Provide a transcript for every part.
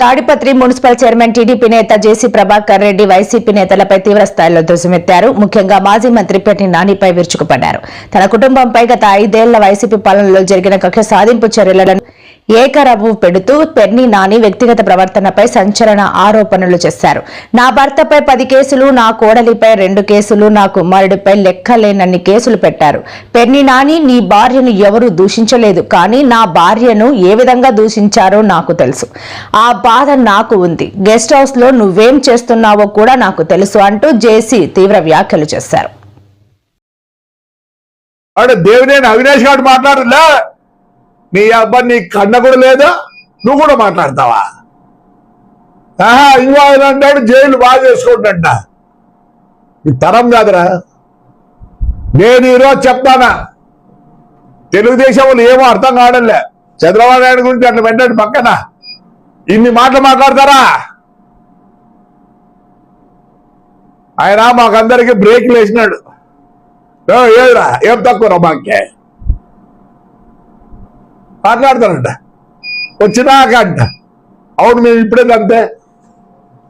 Tadipatri municipal chairman TDP నేత JC Prabhakar Reddy YCP నేతలపై తీవ్ర స్థాయిలో దుసమెత్తారు ముఖ్యంగా మాజీ మంత్రి పెట్టి నానిపై విరుచుకుపడ్డారు. తన కుటుంబంపై గత ఐదేళ్ళ వైసీపీ పాలనలో జరిగిన కక్ష సాధింపు చర్యలను ఏకరవు పెడుతూ పెర్ని నాని వ్యక్తిగత ప్రవర్తనపై సంచలన ఆరోపణలు చేశారు. నా భర్తపై పది కేసులు నా కోడలిపై రెండు కేసులు నా కుమారుడిపై లెక్కలేనన్ని కేసులు పెట్టారు. పెర్ని నాని నీ భార్యను ఎవరూ దూషించలేదు కానీ నా భార్యను ఏ విధంగా దూషించారో నాకు తెలుసు. ఆ బాధ నాకు ఉంది. గెస్ట్ హౌస్లో నువ్వేం చేస్తున్నావో కూడా నాకు తెలుసు అంటూ జేసీ తీవ్ర వ్యాఖ్యలు చేశారు. అంటే అవినాష్ గారు మాట్లాడలే నీ అబ్బాయి నీ కన్న కూడా లేదా? నువ్వు కూడా మాట్లాడతావా? ఆహా ఇంకో ఆయన అంటాడు జైలు బాగా చేసుకుంటా ఈ తరం కాదురా. నేను ఈరోజు చెప్తానా? తెలుగుదేశం వాళ్ళు ఏమో అర్థం కావడంలే. చంద్రబాబు నాయుడు గురించి అట్లా పెట్టాడు పక్కన. ఇన్ని మాటలు మాట్లాడతారా? ఆయన మాకందరికి బ్రేక్లు వేసినాడు. ఏ, ఏదిరా ఏం తక్కువ మాకే? మాట్లాడతానంట వచ్చినాక అంట అవును మేము ఇప్పుడే అంతే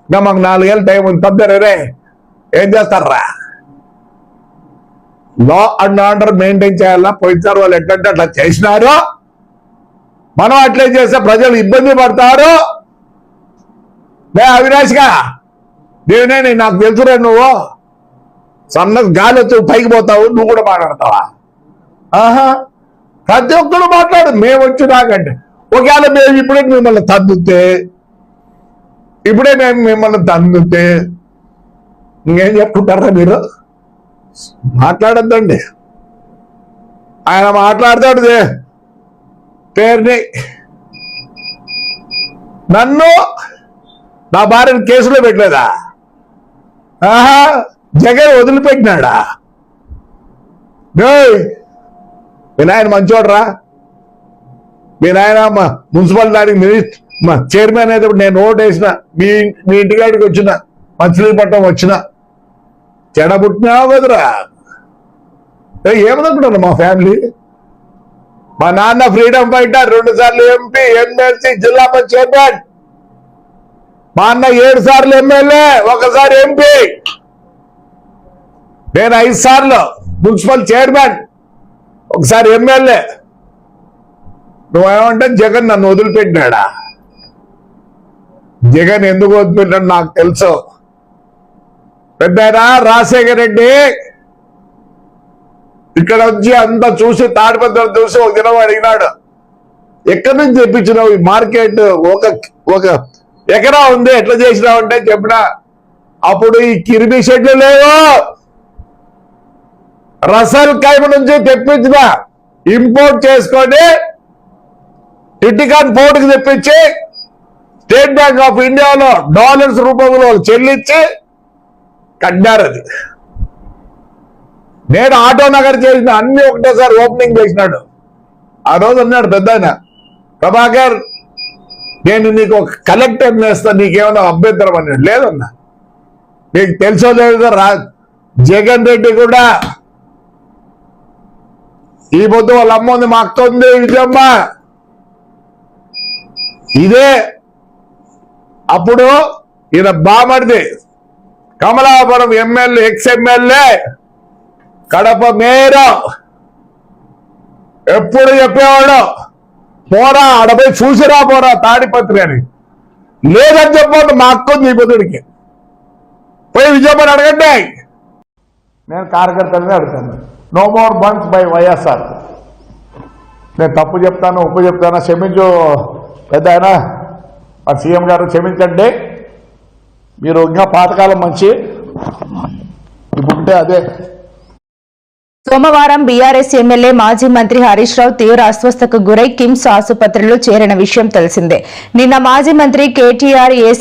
ఇంకా మాకు నాలుగేళ్ళు టైం ఉంది తద్దరే రే. ఏం చేస్తారా లా అండ్ ఆర్డర్ మెయింటైన్ చేయాలా? పోయినారు వాళ్ళు ఎట్లంటే అట్లా చేసినారు మనం అట్లే చేస్తే ప్రజలు ఇబ్బంది పడతారు. లే అవినాష్గా నేనే నాకు తెలుసురా నువ్వు. సన్న గాలి వచ్చి పైకి పోతావు నువ్వు కూడా మాట్లాడతావా? ఆహా. ప్రతి ఒక్కరు మాట్లాడు మేము వచ్చినాకండి ఒకవేళ మేము ఇప్పుడే మిమ్మల్ని తద్దుతే ఇప్పుడే మేము మిమ్మల్ని తన్నుతే ఇంకేం చెప్పుకుంటారా మీరు? మాట్లాడద్దండి. ఆయన మాట్లాడతాడు పేరుని. నన్ను నా భార్యను కేసులో పెట్టలేదా? ఆహా జగన్ వదిలిపెట్టినాడా? మీ నాయన మంచోడరా. మీ నాయన మున్సిపల్ దానికి మినిస్టర్ మా చైర్మన్ అయితే నేను ఓటు వేసిన మీ మీ ఇంటికాడికి వచ్చిన మచిలీపట్నం వచ్చిన చెడబుట్టినావు కదరా. ఏయ్, ఏమనుకుంటున్నా మా ఫ్యామిలీ? మా నాన్న ఫ్రీడమ్ ఫైటర్ రెండు సార్లు ఎంపీ ఎమ్మెల్సీ జిల్లా పంచాయత్ చైర్మన్. మా అన్న ఏడు సార్లు ఎమ్మెల్యే ఒకసారి ఎంపీ. నేను ఐదు సార్లు మున్సిపల్ చైర్మన్. ఒకసారి ఎమ్మెల్యే నువ్వేమంటే జగన్ నన్ను వదిలిపెట్టినాడా? జగన్ ఎందుకు వదిలిపెట్టాడు నాకు తెలుసు. పెద్ద రాజశేఖర రెడ్డి ఇక్కడ వచ్చి అంతా చూసి తాడిపత్రం చూసి ఒక దినం అడిగినాడు ఎక్కడి నుంచి తెప్పించినావు ఈ మార్కెట్? ఒక ఒక ఎకరా ఉంది ఎట్లా చేసినావు అంటే చెప్పిన అప్పుడు ఈ కిరిమి షెడ్లు లేవు. రసల్ కైమ నుంచి తెప్పించిన ఇంపోర్ట్ చేసుకొని ఇటికాన్ పోర్టుకి తెప్పించి స్టేట్ బ్యాంక్ ఆఫ్ ఇండియాలో డాలర్స్ రూపంలో చెల్లించి కట్టారు అది. నేను ఆటో నగర్ చేసిన అన్ని ఒకటేసారి ఓపెనింగ్ చేసినాడు. ఆ రోజు అన్నాడు పెద్ద ఆయన ప్రభాకర్ నేను నీకు ఒక కలెక్టర్ నేస్తా నీకేమైనా అభ్యంతరం అన్నాడు లేదన్నా. నీకు తెలుసో లేదో రా జగన్ రెడ్డి కూడా ఈ పొద్దు వాళ్ళ అమ్మ ఉంది మా విజయమ్మ. ఇదే. అప్పుడు ఈయన బామడిది Kamalapuram MLA ex MLA Kadapa mayor. ఎప్పుడు చెప్పేవాడు? పోరా ఆడపోయి చూసిరా పోరా తాడిపత్రి అని. లేదని చెప్పండి మా అక్క ఉంది ఈ పొద్దుడికి పోయి విజయమ్మని అడగండి. నేను కార్యకర్తలని అడుగుతాను. No more bunks by YSR నేను తప్పు చెప్తాను ఉప్పు చెప్తాను క్షమించు పెద్ద ఆయన సీఎం గారు క్షమించండి. మీరు ఇంకా పాతకాలం మంచి. ఇప్పుడుంటే అదే. సోమవారం బీఆర్ఎస్ ఎమ్మెల్యే మాజీ మంత్రి హరీష్ రావు తీవ్ర అస్వస్థకు గురై కిమ్స్ ఆసుపత్రిలో చేరిన విషయం తెలిసిందే. నిన్న మాజీ మంత్రి కేటీఆర్ ఏసీ